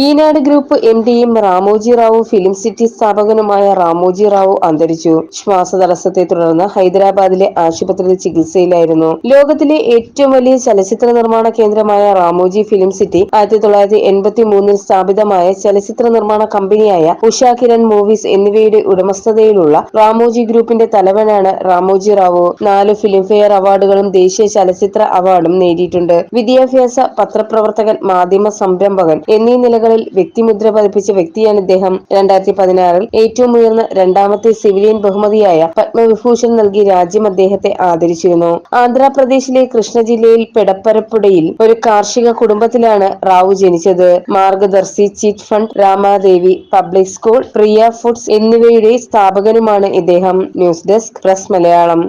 ഈനാട് group M ഡിയും Ramoji Rao film city സ്ഥാപകനുമായ റാമോജി റാവു അന്തരിച്ചു. ശ്വാസതടസ്സത്തെ തുടർന്ന് ഹൈദരാബാദിലെ ആശുപത്രിയിൽ ചികിത്സയിലായിരുന്നു. ലോകത്തിലെ ഏറ്റവും വലിയ ചലച്ചിത്ര നിർമ്മാണ കേന്ദ്രമായ റാമോജി ഫിലിം സിറ്റി ആയിരത്തി തൊള്ളായിരത്തി എൺപത്തി മൂന്നിൽ സ്ഥാപിതമായ ചലച്ചിത്ര നിർമ്മാണ കമ്പനിയായ ഉഷാ കിരൺ മൂവീസ് എന്നിവയുടെ ഉടമസ്ഥതയിലുള്ള റാമോജി ഗ്രൂപ്പിന്റെ തലവനാണ് റാമോജി റാവു. നാല് ഫിലിംഫെയർ അവാർഡുകളും ദേശീയ ചലച്ചിത്ര അവാർഡും നേടിയിട്ടുണ്ട്. വിദ്യാഭ്യാസ പത്രപ്രവർത്തകൻ മാധ്യമ സംരംഭകൻ എന്നീ നിലകളിൽ വ്യക്തിമുദ്ര പതിപ്പിച്ച വ്യക്തിയാണ് ഇദ്ദേഹം. രണ്ടായിരത്തി പതിനാറിൽ ഏറ്റവും ഉയർന്ന രണ്ടാമത്തെ സിവിലിയൻ ബഹുമതിയായ പത്മവിഭൂഷൺ നൽകി രാജ്യം അദ്ദേഹത്തെ ആദരിച്ചിരുന്നു. ആന്ധ്രാപ്രദേശിലെ കൃഷ്ണ ജില്ലയിൽ പെടപ്പരപ്പുടയിൽ ഒരു കാർഷിക കുടുംബത്തിലാണ് റാവു ജനിച്ചത്. Margadarsi chit fund Ramadevi public school Priya foods എന്നിവയുടെ സ്ഥാപകനുമാണ് ഇദ്ദേഹം. News desk press Malayalam.